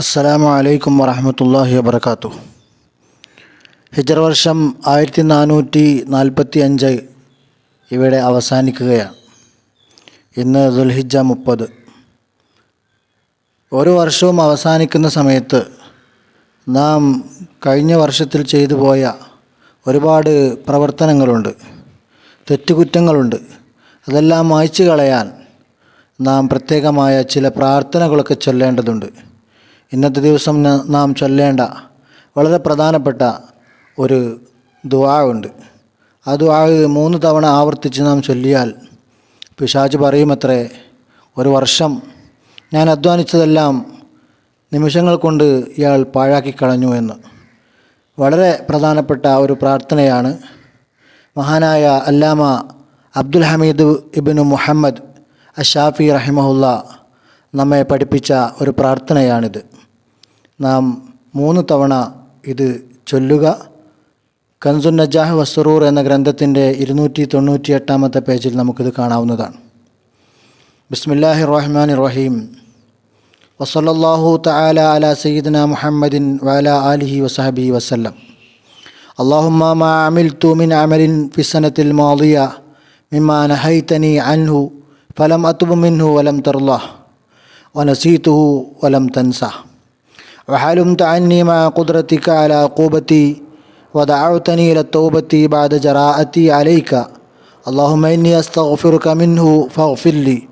അസ്സലാമു അലൈക്കും വറഹമത്തല്ലാഹി വബർക്കാത്തു ഹിജർ വർഷം ആയിരത്തി നാനൂറ്റി നാൽപ്പത്തി അഞ്ച് ഇവിടെ അവസാനിക്കുകയാണ്. ഇന്ന് ദുൽഹിജ മുപ്പത്. ഒരു വർഷവും അവസാനിക്കുന്ന സമയത്ത് നാം കഴിഞ്ഞ വർഷത്തിൽ ചെയ്തു പോയ ഒരുപാട് പ്രവർത്തനങ്ങളുണ്ട് തെറ്റുകുറ്റങ്ങളുണ്ട്. അതെല്ലാം മായ്ച്ചു കളയാൻ നാം പ്രത്യേകമായ ചില പ്രാർത്ഥനകളൊക്കെ ചൊല്ലേണ്ടതുണ്ട്. ഇന്നത്തെ ദിവസം ന- ചൊല്ലേണ്ട വളരെ പ്രധാനപ്പെട്ട ഒരു ദുആ ഉണ്ട്. ആ ദുആ മൂന്ന് തവണ ആവർത്തിച്ച് നാം ചൊല്ലിയാൽ പിശാജ് പറയുമത്രേ ഒരു വർഷം ഞാൻ അധ്വാനിച്ചതെല്ലാം നിമിഷങ്ങൾ കൊണ്ട് ഇയാൾ പാഴാക്കി കളഞ്ഞു എന്ന്. വളരെ പ്രധാനപ്പെട്ട ഒരു പ്രാർത്ഥനയാണ്. മഹാനായ അല്ലാമ അബ്ദുൽ ഹമീദ് ഇബിനു മുഹമ്മദ് അഷാഫി റഹിമഹുല്ല നമ്മെ പഠിപ്പിച്ച ഒരു പ്രാർത്ഥനയാണിത്. നാം മൂന്ന് തവണ ഇത് ചൊല്ലുക കൻസുൻ നജാഹ് വസ്റൂർ എന്ന ഗ്രന്ഥത്തിൻ്റെ ഇരുന്നൂറ്റി തൊണ്ണൂറ്റി എട്ടാമത്തെ പേജിൽ നമുക്കിത് കാണാവുന്നതാണ് ബിസ്മില്ലാഹി റഹ്മാൻ റഹീം വസല്ലല്ലാഹു തആല അലാ സയ്യിദിന മുഹമ്മദിൻ വഅല ആലിഹി വസഹബി വസല്ലം اللهم ما عملت من عمل في السنة الماضية مما نهيتني عنه فلم أتب منه ولم ترضه ونسيته ولم تنسه وحلمت عني مع قدرتك على عقوبتي ودعوتني إلى التوبة بعد جراءتي عليك. اللهم إني أستغفرك منه فاغفر لي.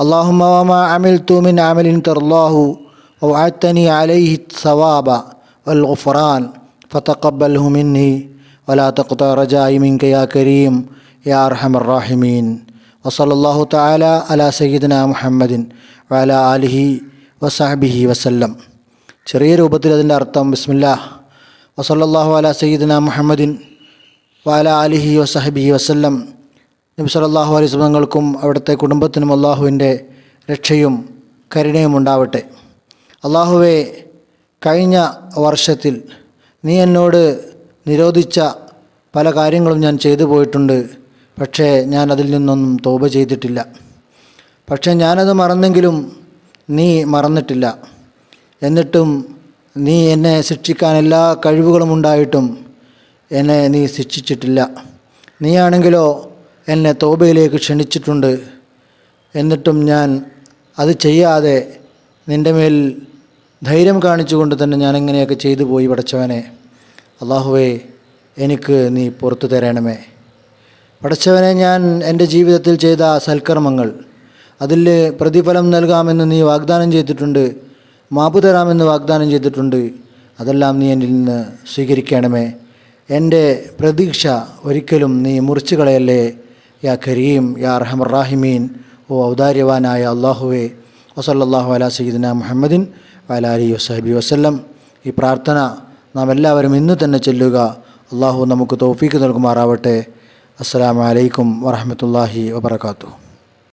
اللهم وما عملت من عمل ترضاه ووعدتني عليه الثواب والغفران فتقبله مني ولا تقطع رجائي منك يا كريم يا أرحم الراحمين. وصلى الله تعالى على سيدنا محمد وعلى آله وصحبه وسلم. ചെറിയ രൂപത്തിൽ അതിന്റെ അർത്ഥം ബിസ്മില്ലാ. വസല്ലാഹു അല സയ്യിദിന മുഹമ്മദിൻ വാല അലിഹി വസഹബി വസ്ല്ലം. നബി സല്ലല്ലാഹു അലൈഹി സ്വലങ്ങൾക്കും അവിടുത്തെ കുടുംബത്തിനും അള്ളാഹുവിന്റെ രക്ഷയും കരുണയും ഉണ്ടാവട്ടെ. അള്ളാഹുവെ കഴിഞ്ഞ വർഷത്തിൽ നീ എന്നോട് നിരോധിച്ച പല കാര്യങ്ങളും ഞാൻ ചെയ്തു പോയിട്ടുണ്ട്. പക്ഷേ ഞാൻ അതിൽ നിന്നൊന്നും തോപ ചെയ്തിട്ടില്ല. പക്ഷേ ഞാനത് മറന്നെങ്കിലും നീ മറന്നിട്ടില്ല. എന്നിട്ടും നീ എന്നെ ശിക്ഷിക്കാൻ എല്ലാ കഴിവുകളും ഉണ്ടായിട്ടും എന്നെ നീ ശിക്ഷിച്ചിട്ടില്ല. നീയാണെങ്കിലോ എന്നെ തോബയിലേക്ക് ക്ഷണിച്ചിട്ടുണ്ട്. എന്നിട്ടും ഞാൻ അത് ചെയ്യാതെ നിന്റെ മേൽ ധൈര്യം കാണിച്ചുകൊണ്ട് തന്നെ ഞാൻ എങ്ങനെയൊക്കെ ചെയ്തു പോയി പടച്ചവനെ. അള്ളാഹുവേ എനിക്ക് നീ പുറത്തു തരണമേ. പടച്ചവനെ ഞാൻ എന്റെ ജീവിതത്തിൽ ചെയ്ത സൽക്കർമ്മങ്ങൾ അതിൽ പ്രതിഫലം നൽകാമെന്ന് നീ വാഗ്ദാനം ചെയ്തിട്ടുണ്ട്. മാപ്പ് തരാമെന്ന് വാഗ്ദാനം ചെയ്തിട്ടുണ്ട്. അതെല്ലാം നീ എന്നിൽ നിന്ന് സ്വീകരിക്കണമേ. എന്റെ പ്രതീക്ഷ ഒരിക്കലും നീ മുറിച്ചു കളയല്ലേ യാ കരീം യാ റഹമറാഹിമീൻ ഓ ഔദാര്യവാനായ അള്ളാഹുവേ വസല്ലാഹു അല സയ്യിദിന മുഹമ്മദിൻ വലാലി വസഹബി വസ്ല്ലം. ഈ പ്രാർത്ഥന നാം എല്ലാവരും ഇന്ന് തന്നെ ചെല്ലുക. അള്ളാഹു നമുക്ക് തോഫീക്ക് നൽകുമാറാവട്ടെ. അസ്സാം വലൈക്കും വറഹമത്തല്ലാഹി വബർക്കാത്തു